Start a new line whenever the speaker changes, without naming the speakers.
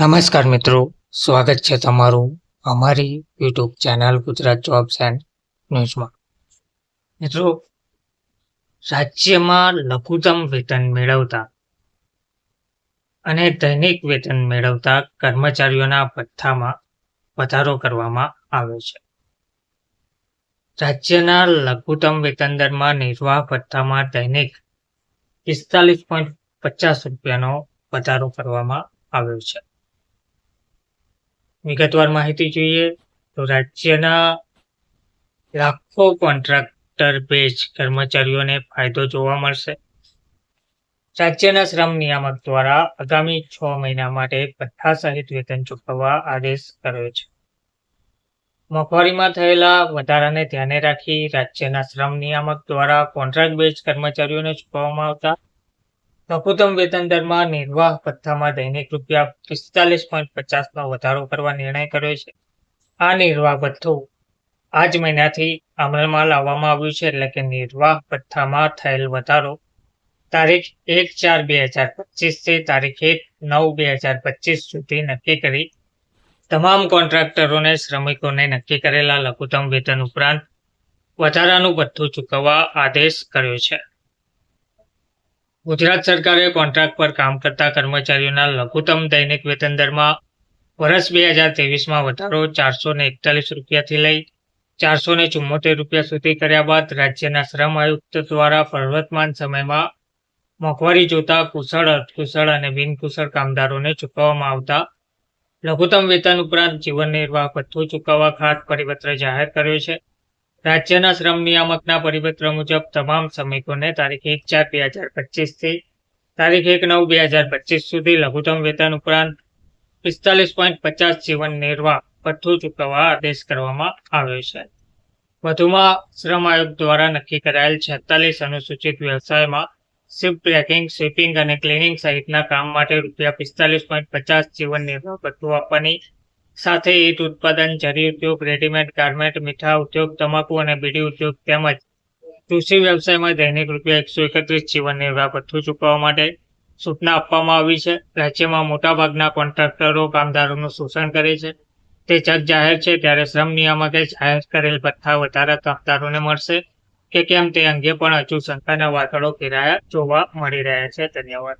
નમસ્કાર મિત્રો, સ્વાગત છે તમારું અમારી YouTube channel Gujarat jobs and ન્યૂઝમાં. મિત્રો, રાજ્યમાં લઘુત્તમ વેતન મેળવતા અને દૈનિક વેતન મેળવતા કર્મચારીઓના ભથ્થામાં વધારો કરવામાં આવ્યો છે. રાજ્યના લઘુત્તમ વેતન દરમાં નિર્વાહ ભથ્થામાં દૈનિક પિસ્તાલીસ પોઈન્ટ પચાસ રૂપિયાનો વધારો કરવામાં આવ્યો છે. વિગતવાર માહિતી જોઈએ તો રાજ્યના લાખો કોન્ટ્રાક્ટર બેજ કર્મચારીઓને ફાયદો જોવા મળશે. રાજ્યના શ્રમ નિયામક દ્વારા આગામી છ મહિના માટે બધા સહિત વેતન ચૂકવવા આદેશ કર્યો છે. મોંઘવારીમાં થયેલા વધારાને ધ્યાને રાખી રાજ્યના શ્રમ નિયામક દ્વારા કોન્ટ્રાક્ટ બેઝ કર્મચારીઓને ચૂકવવામાં આવતા લઘુત્તમ વેતન દરમાં નિર્વાહ ભથ્થામાં દૈનિક રૂપિયા પિસ્તાલીસ પોઈન્ટ પચાસનો વધારો કરવા નિર્ણય કર્યો છે. આ નિર્વાહ ભથ્થું આ જ મહિનાથી અમલમાં લાવવામાં આવ્યું છે એટલે કે નિર્વાહ ભથ્થામાં થયેલ વધારો તારીખ એક ચાર બે હજાર પચીસથી તારીખ એક નવ બે હજાર પચીસ સુધી નક્કી કરી તમામ કોન્ટ્રાક્ટરોને, શ્રમિકોને નક્કી કરેલા લઘુત્તમ વેતન ઉપરાંત વધારાનું ભથ્થું ચૂકવવા આદેશ કર્યો છે. ગુજરાત સરકારે કોન્ટ્રાક્ટ પર કામ કરતા કર્મચારીઓના લઘુત્તમ દૈનિક વેતન દરમાં વર્ષ બે હજાર ત્રેવીસમાં વધારો ચારસો ને એકતાલીસ રૂપિયાથી લઈ ચારસો ને ચુમ્મોતેર રૂપિયા સુધી કર્યા બાદ રાજ્યના શ્રમ આયુક્ત દ્વારા પ્રવર્તમાન સમયમાં મોંઘવારી જોતા કુશળ અર્ધકુશળ અને બિનકુશળ કામદારોને ચૂકવવામાં આવતા લઘુત્તમ વેતન ઉપરાંત જીવન નિર્વાહ ભથ્થું ચૂકવવા ખાત પરિપત્ર જાહેર કર્યો છે. રાજ્યના શ્રમ નિયામકના પરિપત્ર મુજબ તમામ શ્રમિકોને તારીખ એક ચાર બે હજાર પચીસથી તારીખ એક નવ બે હજાર પચીસ સુધી લઘુત્તમ વેતન ઉપરાંત પિસ્તાલીસ પોઈન્ટ પચાસ જીવન નિર્વાહ ભથ્થું ચૂકવવા આદેશ કરવામાં આવ્યો છે. વધુમાં શ્રમ આયોગ દ્વારા નક્કી કરાયેલ છેતાલીસ અનુસૂચિત વ્યવસાયમાં શિફ્ટ ટ્રેકિંગ સ્વીપિંગ અને ક્લિનિંગ સહિતના કામ માટે રૂપિયા પિસ્તાલીસ પોઈન્ટ પચાસ જીવન નિર્વાહ ભથ્થું આપવાની સાથે ઈટ ઉત્પાદન જરી ઉદ્યોગ રેડીમેડ ગાર્મેન્ટ મીઠા ઉદ્યોગ, તમાકુ અને બીડી ઉદ્યોગ તેમજ કૃષિ વ્યવસાયમાં દૈનિક રૂપિયા એકસો એકત્રીસ જીવન નિર્વાહ ભથ્થું ચૂકવવા માટે સૂચના આપવામાં આવી છે. રાજ્યમાં મોટાભાગના કોન્ટ્રાક્ટરો કામદારોનું શોષણ કરે છે. તે જગ જાહેર છે ત્યારે શ્રમ નિયામકે જાહેર કરેલ ભથ્થા વધારા કામદારોને મળશે કે કેમ તે અંગે પણ હજુ શંકાના વાદળો ઘેરાયા જોવા મળી રહ્યા છે. ધન્યવાદ.